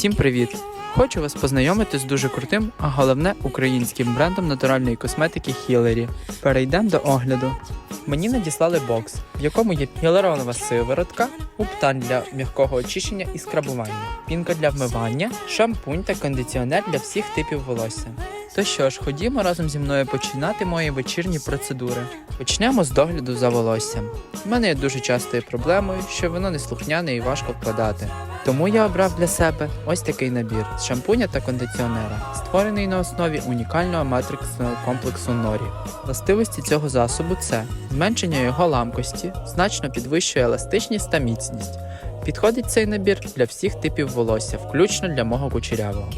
Всім привіт! Хочу вас познайомити з дуже крутим, а головне українським брендом натуральної косметики Хілері. Перейдемо до огляду. Мені надіслали бокс, в якому є гіалуронова сиворотка, уптан для м'якого очищення і скрабування, пінка для вмивання, шампунь та кондиціонер для всіх типів волосся. То що ж, ходімо разом зі мною починати мої вечірні процедури. Почнемо з догляду за волоссям. У мене є дуже частою проблемою, що воно неслухняне і важко вкладати. Тому я обрав для себе ось такий набір з шампуня та кондиціонера, створений на основі унікального матриксного комплексу Норі. Властивості цього засобу це зменшення його ламкості, значно підвищує еластичність та міцність. Підходить цей набір для всіх типів волосся, включно для мого кучерявого.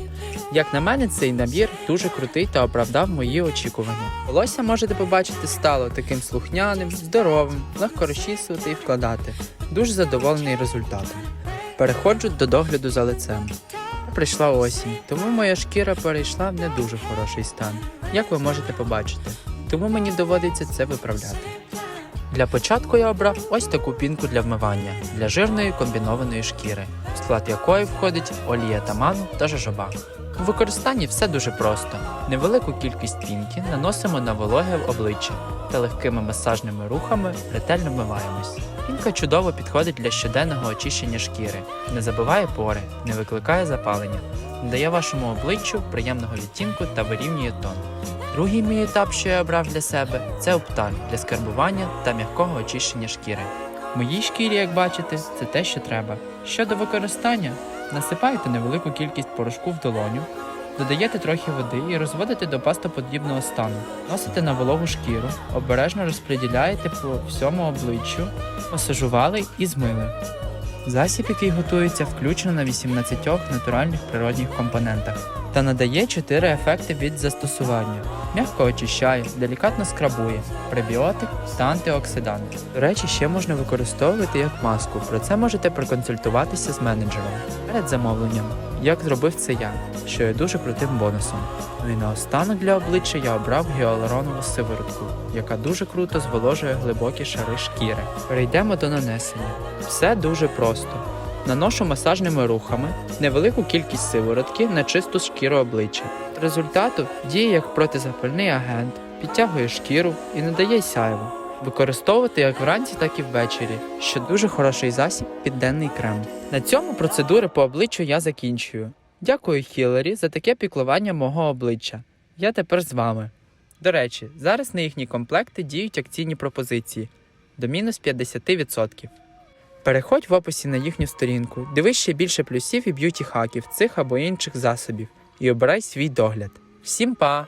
Як на мене, цей набір дуже крутий та оправдав мої очікування. Волосся можете побачити стало таким слухняним, здоровим, легко розчісувати і вкладати. Дуже задоволений результатом. Переходжу до догляду за лицем. Прийшла осінь, тому моя шкіра перейшла в не дуже хороший стан, як ви можете побачити. Тому мені доводиться це виправляти. Для початку я обрав ось таку пінку для вмивання для жирної комбінованої шкіри, в склад якої входить олія таману та жожоба. У використанні все дуже просто. Невелику кількість пінки наносимо на вологе обличчя та легкими масажними рухами ретельно вмиваємось. Пінка чудово підходить для щоденного очищення шкіри, не забиває пори, не викликає запалення, дає вашому обличчю приємного відтінку та вирівнює тон. Другий мій етап, що я обрав для себе, це опталь для скарбування та м'якого очищення шкіри. Моїй шкірі, як бачите, це те, що треба. Щодо використання, насипаєте невелику кількість порошку в долоню, додаєте трохи води і розводите до пастоподібного стану. Носите на вологу шкіру, обережно розподіляєте по всьому обличчю, масажували і змили. Засіб, який готується, включено на 18 натуральних природних компонентах та надає 4 ефекти від застосування. М'яко очищає, делікатно скрабує, пребіотик та антиоксидант. До речі, ще можна використовувати як маску. Про це можете проконсультуватися з менеджером перед замовленням, як зробив це я, що є дуже крутим бонусом. Ну і наостанок для обличчя я обрав гіалуронову сиворотку, яка дуже круто зволожує глибокі шари шкіри. Перейдемо до нанесення. Все дуже просто. Наношу масажними рухами невелику кількість сиворотки на чисту шкіру обличчя. Результату діє як протизапальний агент, підтягує шкіру і надає сяйво. Використовувати як вранці, так і ввечері, що дуже хороший засіб під денний крем. На цьому процедури по обличчю я закінчую. Дякую Хіларі за таке піклування мого обличчя. Я тепер з вами. До речі, зараз на їхні комплекти діють акційні пропозиції до мінус 50%. Переходь в описі на їхню сторінку, дивись ще більше плюсів і б'юті хаків цих або інших засобів і обирай свій догляд. Всім па!